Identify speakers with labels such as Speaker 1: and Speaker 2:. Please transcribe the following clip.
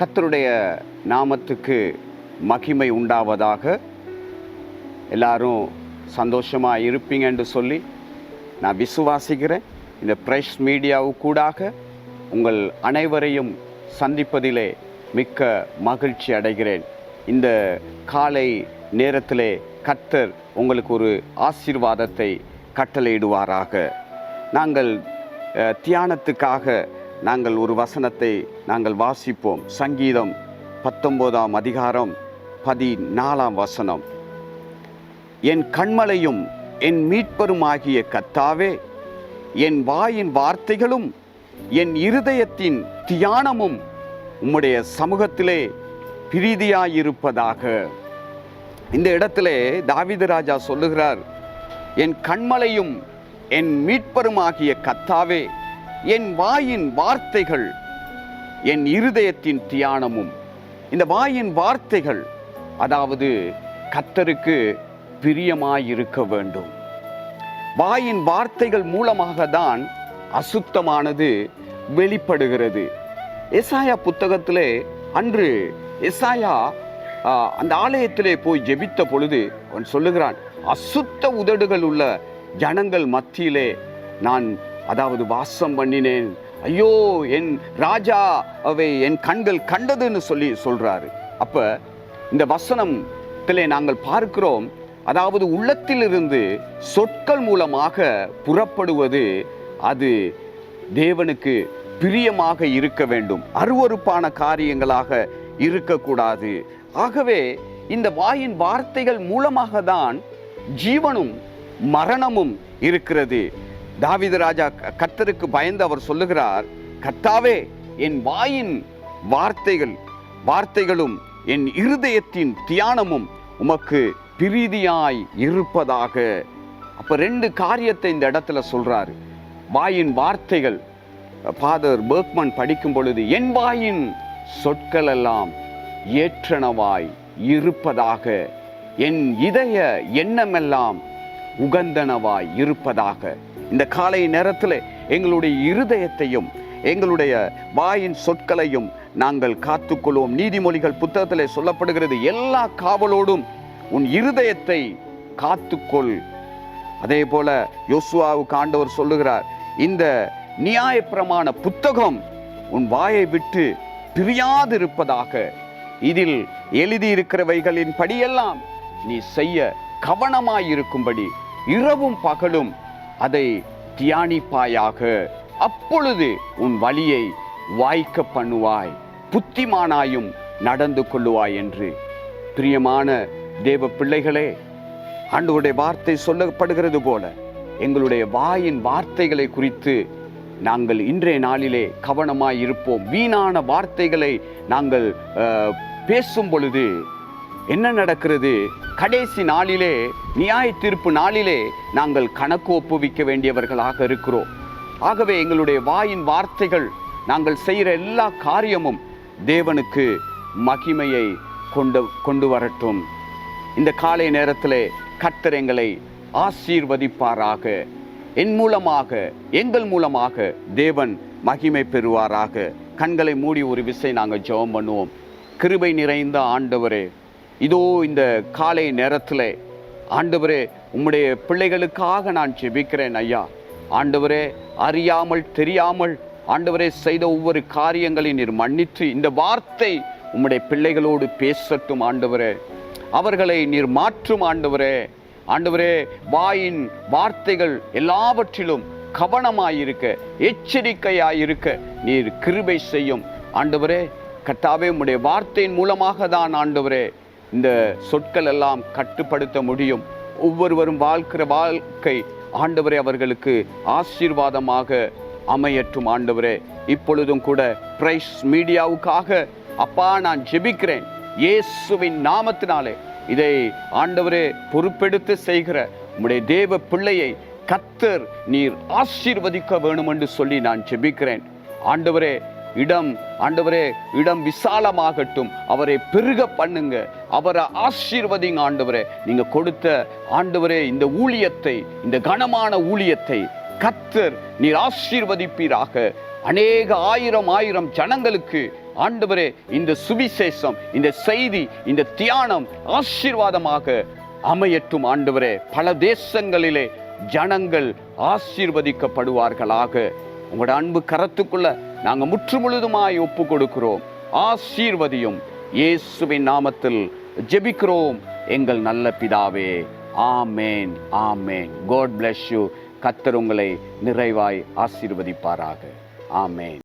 Speaker 1: கத்தருடைய நாமத்துக்கு மகிமை உண்டாவதாக எல்லாரும் சந்தோஷமாக இருப்பீங்க என்று சொல்லி நான் விசுவாசிக்கிறேன். இந்த ப்ரெஷ் மீடியாவுக்கூடாக உங்கள் அனைவரையும் சந்திப்பதிலே மிக்க மகிழ்ச்சி அடைகிறேன். இந்த காலை நேரத்திலே கர்த்தர் உங்களுக்கு ஒரு ஆசீர்வாதத்தை கட்டளையிடுவாராக. நாங்கள் தியானத்துக்காக நாங்கள் ஒரு வசனத்தை நாங்கள் வாசிப்போம். சங்கீதம் பத்தொன்பதாம் அதிகாரம் பதினாலாம் வசனம். என் கண்மலையும் என் மீட்பருமாகிய கத்தாவே என் வாயின் வார்த்தைகளும் என் இருதயத்தின் தியானமும் உம்முடைய சமூகத்திலே பிரீதியாயிருப்பதாக. இந்த இடத்திலே தாவித ராஜா சொல்லுகிறார் என் கண்மலையும் என் மீட்பருமாகிய கத்தாவே என் வாயின் வார்த்தைகள் என் இருதயத்தின் தியானமும். இந்த வாயின் வார்த்தைகள் அதாவது கத்தருக்கு பிரியமாயிருக்க வேண்டும். வாயின் வார்த்தைகள் மூலமாக தான் அசுத்தமானது வெளிப்படுகிறது. எசாயா புத்தகத்திலே அன்று எசாயா அந்த ஆலயத்திலே போய் ஜெபித்த பொழுது அவன் சொல்லுகிறான் அசுத்த உதடுகள் உள்ள ஜனங்கள் மத்தியிலே நான் அதாவது வாசம் பண்ணினேன். ஐயோ என் ராஜா அவை என் கண்கள் கண்டதுன்னு சொல்லி சொல்கிறாரு அப்போ இந்த வசனத்திலே நாங்கள் பார்க்கிறோம் அதாவது உள்ளத்திலிருந்து சொற்கள் மூலமாக புறப்படுவது அது தேவனுக்கு பிரியமாக இருக்க வேண்டும். அருவருப்பான காரியங்களாக இருக்கக்கூடாது. ஆகவே இந்த வாயின் வார்த்தைகள் மூலமாக தான் ஜீவனும் மரணமும் இருக்கிறது. தாவித ராஜா க- கர்த்தருக்கு பயந்து அவர் சொல்லுகிறார் கர்த்தாவே என் வாயின் வார்த்தைகள் வார்த்தைகளும் என் இருதயத்தின் தியானமும் உமக்கு பிரீதியாய் இருப்பதாக. அப்போ ரெண்டு காரியத்தை இந்த இடத்துல சொல்கிறாரு வாயின் வார்த்தைகள் ஃபாதர் பேர்க்மன் படிக்கும் பொழுது என் வாயின் சொற்கள் எல்லாம் ஏற்றனவாய் இருப்பதாக என் இதய எண்ணமெல்லாம் உகந்தனவாய் இருப்பதாக. இந்த காலை நேரத்தில் எங்களுடைய இருதயத்தையும் எங்களுடைய வாயின் சொற்களையும் நாங்கள் காத்துக்கொள்வோம். நீதிமொழிகள் புத்தகத்திலே சொல்லப்படுகிறது எல்லா காவலோடும் உன் இருதயத்தை காத்துக்கொள். அதே போல யோசுவாவுக்கு ஆண்டவர் சொல்லுகிறார் இந்த நியாயப்பிரமான புத்தகம் உன் வாயை விட்டு பிரியாதிருப்பதாக. இதில் எழுதியிருக்கிறவைகளின் படியெல்லாம் நீ செய்ய கவனமாயிருக்கும்படி இரவும் பகலும் அதை தியானிப்பாயாக. அப்பொழுது உன் வழியை வாய்க்க பண்ணுவாய் புத்திமானாயும் நடந்து கொள்ளுவாய் என்று. பிரியமான தேவ பிள்ளைகளே ஆண்டவருடைய வார்த்தை சொல்லப்படுகிறது போல எங்களுடைய வாயின் வார்த்தைகளை குறித்து நாங்கள் இன்றைய நாளிலே கவனமாய் இருப்போம். வீணான வார்த்தைகளை நாங்கள் பேசும் பொழுது என்ன நடக்கிறது? கடைசி நாளிலே நியாய தீர்ப்பு நாளிலே நாங்கள் கணக்கு ஒப்புவிக்க வேண்டியவர்களாக இருக்கிறோம். ஆகவே எங்களுடைய வாயின் வார்த்தைகள் நாங்கள் செய்கிற எல்லா காரியமும் தேவனுக்கு மகிமையை கொண்டு கொண்டு வரட்டும். இந்த காலை நேரத்தில் கர்த்தர் எங்களை ஆசீர்வதிப்பாராக. என் மூலமாக எங்கள் மூலமாக தேவன் மகிமை பெறுவாராக. கண்களை மூடி ஒரு விசை நாங்கள் ஜெபம் பண்ணுவோம். கிருபை நிறைந்த ஆண்டவரே இதோ இந்த காலை நேரத்தில் ஆண்டவரே உம்முடைய பிள்ளைகளுக்காக நான் ஜெபிக்கிறேன் ஐயா. ஆண்டவரே அறியாமல் தெரியாமல் ஆண்டவரே செய்த ஒவ்வொரு காரியங்களை நீர் மன்னித்து இந்த வார்த்தை உம்முடைய பிள்ளைகளோடு பேசட்டும் ஆண்டவரே. அவர்களை நீர் மாற்றும் ஆண்டவரே. ஆண்டவரே வாயின் வார்த்தைகள் எல்லாவற்றிலும் கவனமாயிருக்க எச்சரிக்கையாயிருக்க நீர் கிருபை செய்யும். ஆண்டவரே கட்டாவே உம்முடைய வார்த்தையின் மூலமாக தான் ஆண்டவரே இந்த சொற்கள் எல்லாம் கட்டுப்படுத்த முடியும். ஒவ்வொருவரும் வாழ்க்கிற வாழ்க்கை ஆண்டவரே அவர்களுக்கு ஆசீர்வாதமாக அமையற்றும் ஆண்டவரே. இப்பொழுதும் கூட பிரைஸ் மீடியாவுக்காக அப்பா நான் ஜெபிக்கிறேன். இயேசுவின் நாமத்தினாலே. இதை ஆண்டவரே பொறுப்பெடுத்து செய்கிற உம்முடைய தேவ பிள்ளையை கத்தர் நீர் ஆசீர்வதிக்க வேணும் என்று சொல்லி நான் ஜெபிக்கிறேன். ஆண்டவரே இடம் ஆண்டவரே இடம் விசாலமாகட்டும். அவரை பெருக பண்ணுங்க. அவரை ஆசீர்வதிங்க ஆண்டவரே. நீங்க கொடுத்த ஆண்டவரே இந்த ஊழியத்தை இந்த கனமான ஊழியத்தை கத்தர் நீர் ஆசீர்வதிப்பீராக. அநேக ஆயிரம் ஆயிரம் ஜனங்களுக்கு ஆண்டவரே இந்த சுவிசேஷம் இந்த செய்தி இந்த தியானம் ஆசீர்வாதமாக அமையட்டும் ஆண்டவரே. பல தேசங்களிலே ஜனங்கள் ஆசீர்வதிக்கப்படுவார்களாக. உங்களோட அன்பு கரத்துக்குள்ள நாங்க முற்று முழுதுமாய் ஒப்பு கொடுக்கிறோம் ஆசீர்வதியும் இயேசுவின் நாமத்தில் ஜெபிக்கிறோம். எங்கள் நல்ல பிதாவே ஆமேன் ஆமேன். காட் பிளஸ் யூ கத்தர் உங்களை நிறைவாய் ஆசீர்வதிப்பாராக. ஆமேன்.